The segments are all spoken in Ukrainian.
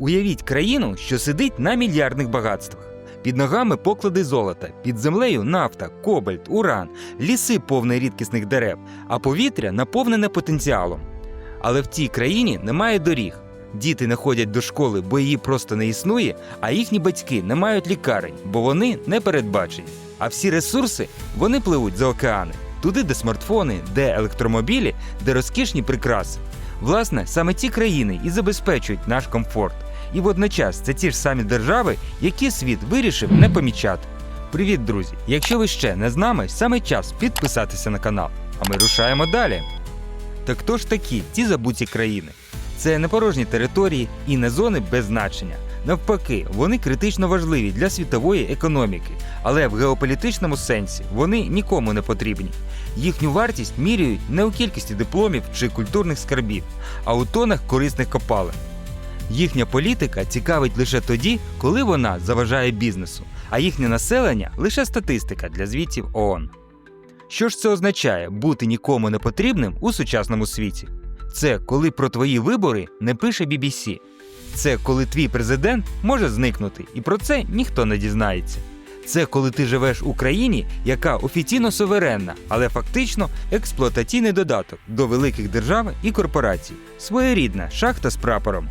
Уявіть країну, що сидить на мільярдних багатствах. Під ногами поклади золота, під землею нафта, кобальт, уран, ліси повні рідкісних дерев, а повітря наповнене потенціалом. Але в тій країні немає доріг. Діти не ходять до школи, бо її просто не існує, а їхні батьки не мають лікарень, бо вони не передбачені. А всі ресурси вони пливуть за океани, туди, де смартфони, де електромобілі, де розкішні прикраси. Власне, саме ці країни і забезпечують наш комфорт. І водночас це ті ж самі держави, які світ вирішив не помічати. Привіт, друзі! Якщо ви ще не з нами, саме час підписатися на канал. А ми рушаємо далі. Так хто ж такі ці забуті країни? Це не порожні території і не зони без значення. Навпаки, вони критично важливі для світової економіки, але в геополітичному сенсі вони нікому не потрібні. Їхню вартість міряють не у кількості дипломів чи культурних скарбів, а у тонах корисних копалин. Їхня політика цікавить лише тоді, коли вона заважає бізнесу, а їхнє населення лише статистика для звітів ООН. Що ж це означає бути нікому не потрібним у сучасному світі? Це коли про твої вибори не пише BBC. Це коли твій президент може зникнути, і про це ніхто не дізнається. Це коли ти живеш у країні, яка офіційно суверенна, але фактично експлуатаційний додаток до великих держав і корпорацій, своєрідна шахта з прапором.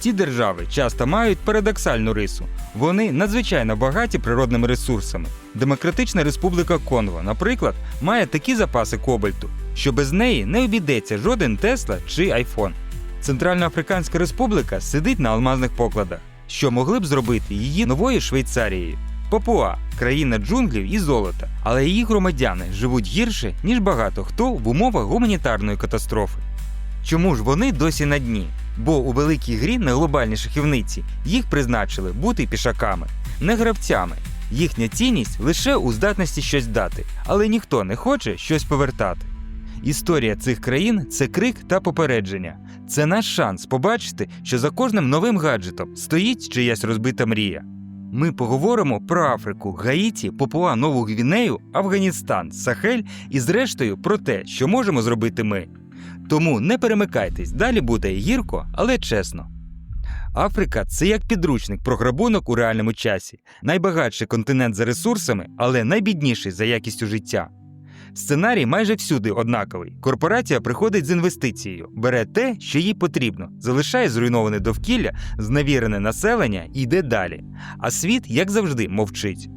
Ці держави часто мають парадоксальну рису. Вони надзвичайно багаті природними ресурсами. Демократична Республіка Конго, наприклад, має такі запаси кобальту, що без неї не обійдеться жоден Тесла чи Айфон. Центральноафриканська Республіка сидить на алмазних покладах, що могли б зробити її новою Швейцарією. Папуа країна джунглів і золота, але її громадяни живуть гірше, ніж багато хто в умовах гуманітарної катастрофи. Чому ж вони досі на дні? Бо у великій грі на глобальній шахівниці їх призначили бути пішаками, не гравцями. Їхня цінність лише у здатності щось дати, але ніхто не хоче щось повертати. Історія цих країн це крик та попередження. Це наш шанс побачити, що за кожним новим гаджетом стоїть чиясь розбита мрія. Ми поговоримо про Африку, Гаїті, Папуа Нову Гвінею, Афганістан, Сахель і зрештою про те, що можемо зробити ми. Тому не перемикайтесь, далі буде гірко, але чесно. Африка це як підручник про грабунок у реальному часі, найбагатший континент за ресурсами, але найбідніший за якістю життя. Сценарій майже всюди однаковий. Корпорація приходить з інвестицією, бере те, що їй потрібно, залишає зруйноване довкілля, зневірене населення і йде далі. А світ, як завжди, мовчить.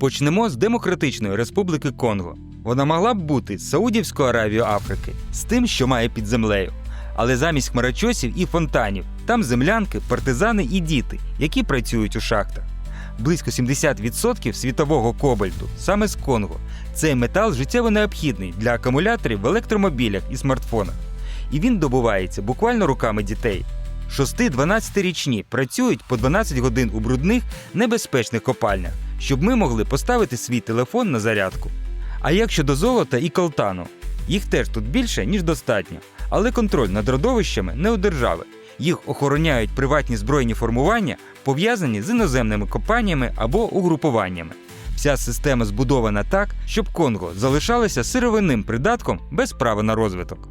Почнемо з Демократичної Республіки Конго. Вона могла б бути Саудівською Аравією Африки з тим, що має під землею. Але замість хмарочосів і фонтанів там землянки, партизани і діти, які працюють у шахтах. Близько 70% світового кобальту саме з Конго. Цей метал життєво необхідний для акумуляторів в електромобілях і смартфонах. І він добувається буквально руками дітей. 6-12-річні працюють по 12 годин у брудних, небезпечних копальнях, щоб ми могли поставити свій телефон на зарядку. А як щодо золота і колтану? Їх теж тут більше, ніж достатньо, але контроль над родовищами не у держави. Їх охороняють приватні збройні формування, пов'язані з іноземними компаніями або угрупуваннями. Вся система збудована так, щоб Конго залишалося сировинним придатком без права на розвиток.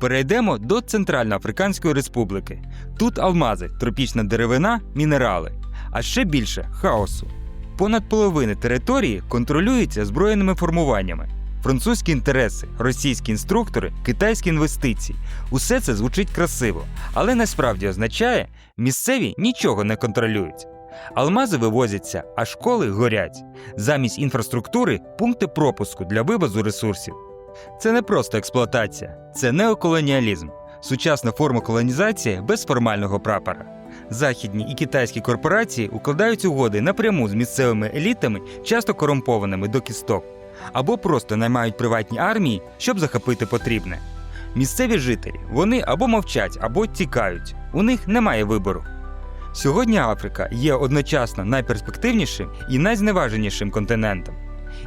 Перейдемо до Центральноафриканської Республіки. Тут алмази, тропічна деревина, мінерали, а ще більше хаосу. Понад половини території контролюється збройними формуваннями. Французькі інтереси, російські інструктори, китайські інвестиції усе це звучить красиво, але насправді означає, місцеві нічого не контролюють. Алмази вивозяться, а школи горять. Замість інфраструктури пункти пропуску для вивозу ресурсів. Це не просто експлуатація, це неоколоніалізм, сучасна форма колонізації без формального прапора. Західні і китайські корпорації укладають угоди напряму з місцевими елітами, часто корумпованими до кісток, або просто наймають приватні армії, щоб захопити потрібне. Місцеві жителі вони або мовчать, або тікають. У них немає вибору. Сьогодні Африка є одночасно найперспективнішим і найзневаженішим континентом.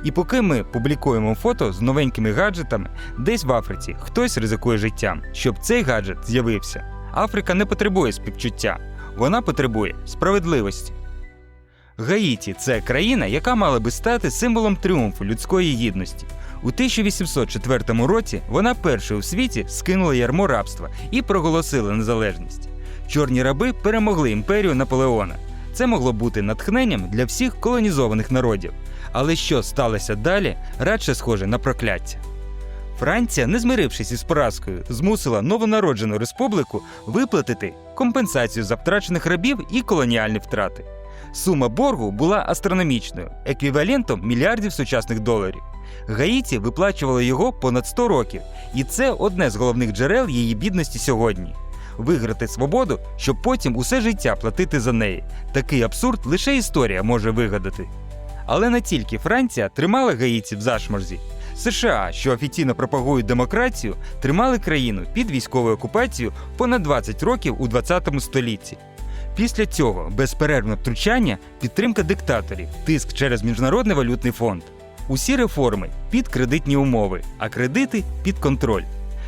І поки ми публікуємо фото з новенькими гаджетами, десь в Африці хтось ризикує життям, щоб цей гаджет з'явився. Африка не потребує співчуття, вона потребує справедливості. Гаїті це країна, яка мала би стати символом тріумфу людської гідності. У 1804 році вона першою у світі скинула ярмо рабства і проголосила незалежність. Чорні раби перемогли імперію Наполеона. Це могло бути натхненням для всіх колонізованих народів. Але що сталося далі, радше схоже на прокляття. Франція, не змирившись із поразкою, змусила новонароджену республіку виплатити компенсацію за втрачених рабів і колоніальні втрати. Сума боргу була астрономічною, еквівалентом мільярдів сучасних доларів. Гаїті виплачували його понад 100 років, і це одне з головних джерел її бідності сьогодні. Виграти свободу, щоб потім усе життя платити за неї. Такий абсурд лише історія може вигадати. Але не тільки Франція тримала гаїті в зашморзі. США, що офіційно пропагують демократію, тримали країну під військовою окупацією понад 20 років у 20 столітті. Після цього безперервне втручання, підтримка диктаторів, тиск через Міжнародний валютний фонд. Усі реформи під кредитні умови, а кредити під контроль.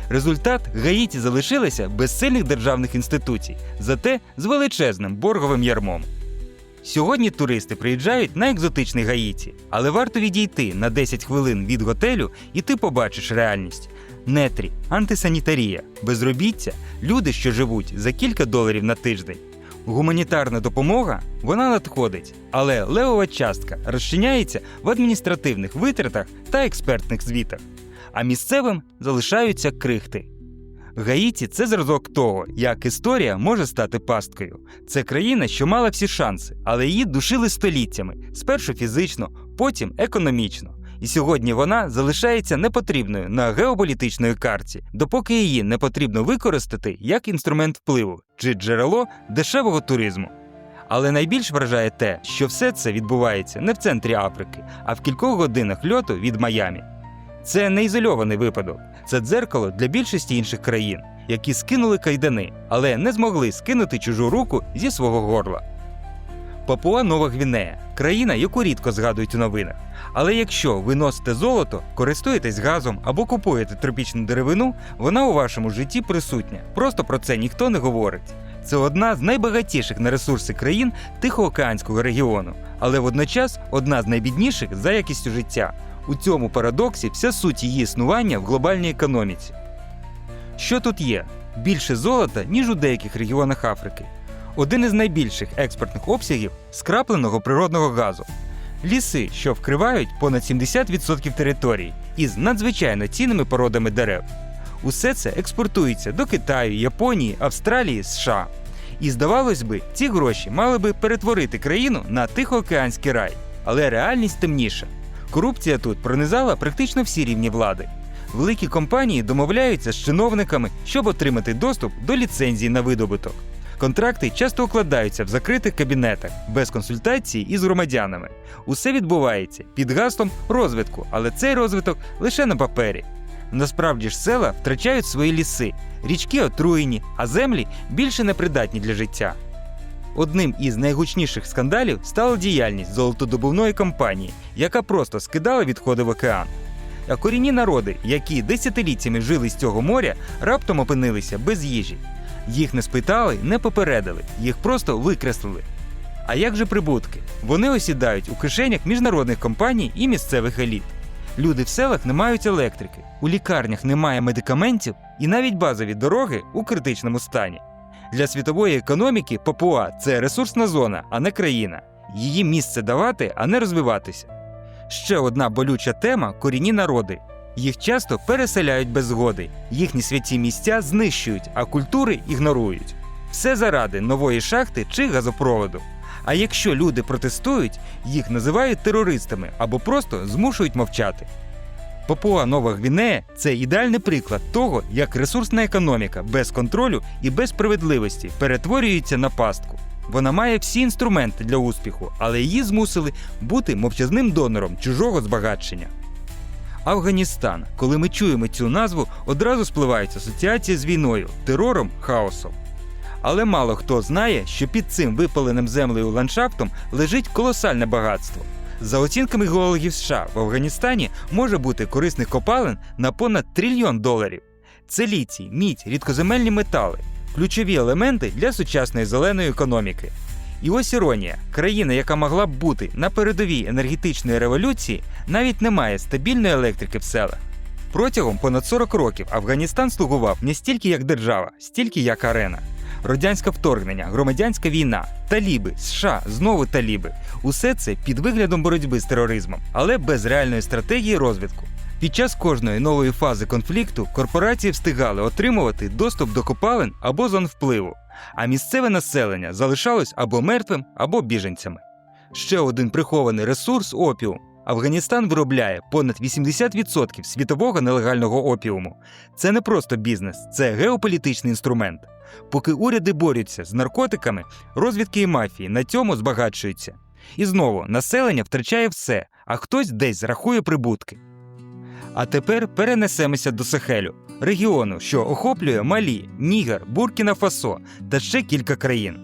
Результат Гаїті залишилися без сильних державних інституцій, зате з величезним борговим ярмом. Сьогодні туристи приїжджають на екзотичний Гаїті, але варто відійти на 10 хвилин від готелю, і ти побачиш реальність. Нетрі, антисанітарія, безробіття, люди, що живуть за кілька доларів на тиждень. Гуманітарна допомога вона надходить, але левова частка розчиняється в адміністративних витратах та експертних звітах, а місцевим залишаються крихти. Гаїті це зразок того, як історія може стати пасткою. Це країна, що мала всі шанси, але її душили століттями, спершу фізично, потім економічно. І сьогодні вона залишається непотрібною на геополітичної карті, допоки її не потрібно використати як інструмент впливу чи джерело дешевого туризму. Але найбільш вражає те, що все це відбувається не в центрі Африки, а в кількох годинах льоту від Майамі. Це не ізольований випадок, це дзеркало для більшості інших країн, які скинули кайдани, але не змогли скинути чужу руку зі свого горла. Папуа Нова Гвінея країна, яку рідко згадують у новинах. Але якщо ви носите золото, користуєтесь газом або купуєте тропічну деревину, вона у вашому житті присутня. Просто про це ніхто не говорить. Це одна з найбагатіших на ресурси країн Тихоокеанського регіону, але водночас одна з найбідніших за якістю життя. У цьому парадоксі вся суть її існування в глобальній економіці. Що тут є? Більше золота, ніж у деяких регіонах Африки. Один із найбільших експортних обсягів скрапленого природного газу. Ліси, що вкривають понад 70% території із надзвичайно цінними породами дерев. Усе це експортується до Китаю, Японії, Австралії, США. І здавалось би, ці гроші мали би перетворити країну на Тихоокеанський рай. Але реальність темніша. Корупція тут пронизала практично всі рівні влади. Великі компанії домовляються з чиновниками, щоб отримати доступ до ліцензій на видобуток. Контракти часто укладаються в закритих кабінетах без консультацій із громадянами. Усе відбувається під гаслом розвитку, але цей розвиток лише на папері. Насправді ж села втрачають свої ліси, річки отруєні, а землі більше непридатні для життя. Одним із найгучніших скандалів стала діяльність золотодобувної компанії, яка просто скидала відходи в океан. А корінні народи, які десятиліттями жили з цього моря, раптом опинилися без їжі. Їх не спитали, не попередили, їх просто викреслили. А як же прибутки? Вони осідають у кишенях міжнародних компаній і місцевих еліт. Люди в селах не мають електрики, у лікарнях немає медикаментів і навіть базові дороги у критичному стані. Для світової економіки Папуа це ресурсна зона, а не країна. Її місце давати, а не розвиватися. Ще одна болюча тема корінні народи. Їх часто переселяють без згоди, їхні святі місця знищують, а культури ігнорують. Все заради нової шахти чи газопроводу. А якщо люди протестують, їх називають терористами або просто змушують мовчати. Папуа Нова Гвінея це ідеальний приклад того, як ресурсна економіка без контролю і без справедливості перетворюється на пастку. Вона має всі інструменти для успіху, але її змусили бути мовчазним донором чужого збагачення. Афганістан. Коли ми чуємо цю назву, одразу спливають асоціації з війною, терором, хаосом. Але мало хто знає, що під цим випаленим землею ландшафтом лежить колосальне багатство. За оцінками геологів США в Афганістані може бути корисних копалин на понад трильйон доларів. Це літій, мідь, рідкоземельні метали, ключові елементи для сучасної зеленої економіки. І ось іронія: країна, яка могла б бути на передовій енергетичної революції, навіть не має стабільної електрики в селах. Протягом понад 40 років Афганістан слугував не стільки як держава, стільки як арена. Радянське вторгнення, громадянська війна, таліби, США, знову таліби. Усе це під виглядом боротьби з тероризмом, але без реальної стратегії розвитку. Під час кожної нової фази конфлікту корпорації встигали отримувати доступ до копалин або зон впливу, а місцеве населення залишалось або мертвим, або біженцями. Ще один прихований ресурс опіум. Афганістан виробляє понад 80% світового нелегального опіуму. Це не просто бізнес, це геополітичний інструмент. Поки уряди борються з наркотиками, розвідки і мафії на цьому збагачуються. І знову населення втрачає все, а хтось десь рахує прибутки. А тепер перенесемося до Сахелю, регіону, що охоплює Малі, Нігер, Буркіна Фасо та ще кілька країн.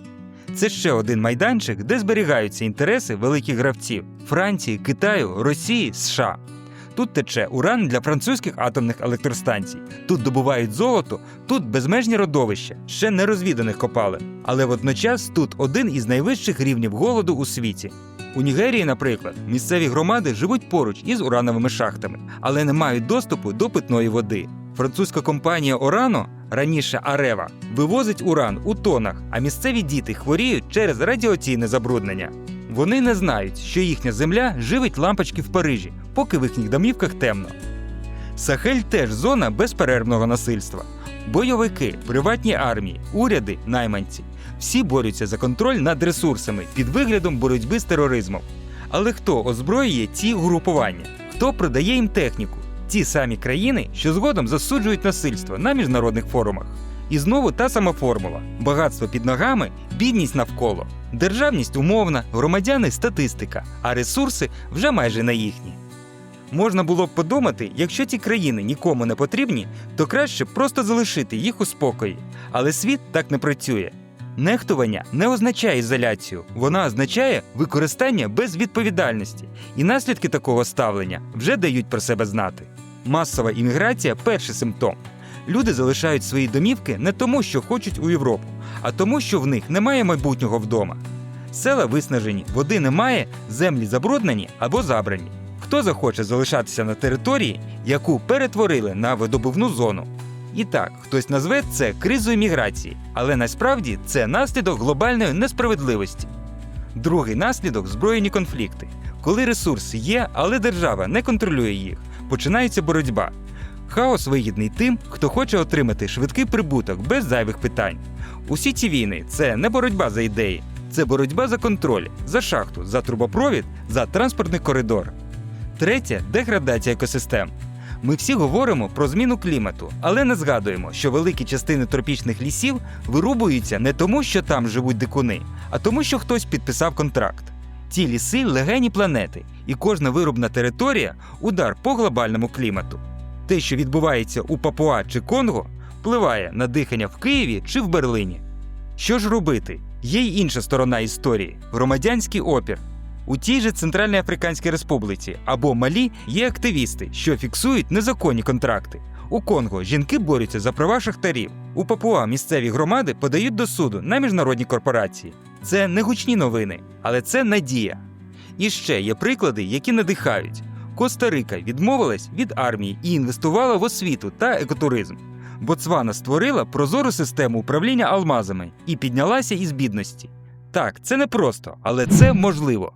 Це ще один майданчик, де зберігаються інтереси великих гравців Франції, Китаю, Росії, США. Тут тече уран для французьких атомних електростанцій. Тут добувають золото, тут безмежні родовища, ще не розвіданих копалин. Але водночас тут один із найвищих рівнів голоду у світі. У Нігерії, наприклад, місцеві громади живуть поруч із урановими шахтами, але не мають доступу до питної води. Французька компанія Орано, раніше Арева, вивозить уран у тонах, а місцеві діти хворіють через радіаційне забруднення. Вони не знають, що їхня земля живить лампочки в Парижі, поки в їхніх домівках темно. Сахель теж зона безперервного насильства. Бойовики, приватні армії, уряди, найманці всі борються за контроль над ресурсами під виглядом боротьби з тероризмом. Але хто озброює ці угрупування? Хто продає їм техніку? Ті самі країни, що згодом засуджують насильство на міжнародних форумах. І знову та сама формула: багатство під ногами, бідність навколо, державність умовна, громадяни статистика, а ресурси вже майже не їхні. Можна було б подумати, якщо ті країни нікому не потрібні, то краще просто залишити їх у спокої. Але світ так не працює. Нехтування не означає ізоляцію, вона означає використання без відповідальності, і наслідки такого ставлення вже дають про себе знати. Масова імміграція перший симптом. Люди залишають свої домівки не тому, що хочуть у Європу, а тому, що в них немає майбутнього вдома. Села виснажені, води немає, землі забруднені або забрані. Хто захоче залишатися на території, яку перетворили на видобувну зону? І так, хтось назве це кризою міграції, але насправді це наслідок глобальної несправедливості. Другий наслідок збройні конфлікти. Коли ресурси є, але держава не контролює їх, починається боротьба. Хаос вигідний тим, хто хоче отримати швидкий прибуток без зайвих питань. Усі ці війни це не боротьба за ідеї, це боротьба за контроль, за шахту, за трубопровід, за транспортний коридор. Третє деградація екосистем. Ми всі говоримо про зміну клімату, але не згадуємо, що великі частини тропічних лісів вирубуються не тому, що там живуть дикуни, а тому, що хтось підписав контракт. Ці ліси легені планети, і кожна вирубна територія удар по глобальному клімату. Те, що відбувається у Папуа чи Конго, впливає на дихання в Києві чи в Берлині. Що ж робити? Є й інша сторона історії громадянський опір. У тій же Центральній Африканській Республіці або Малі є активісти, що фіксують незаконні контракти. У Конго жінки борються за права шахтарів. У Папуа місцеві громади подають до суду на міжнародні корпорації. Це не гучні новини, але це надія. І ще є приклади, які надихають. Коста-Рика відмовилась від армії і інвестувала в освіту та екотуризм. Боцвана створила прозору систему управління алмазами і піднялася із бідності. Так, це не просто, але це можливо.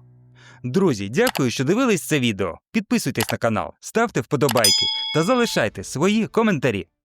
Друзі, дякую, що дивились це відео. Підписуйтесь на канал, ставте вподобайки та залишайте свої коментарі.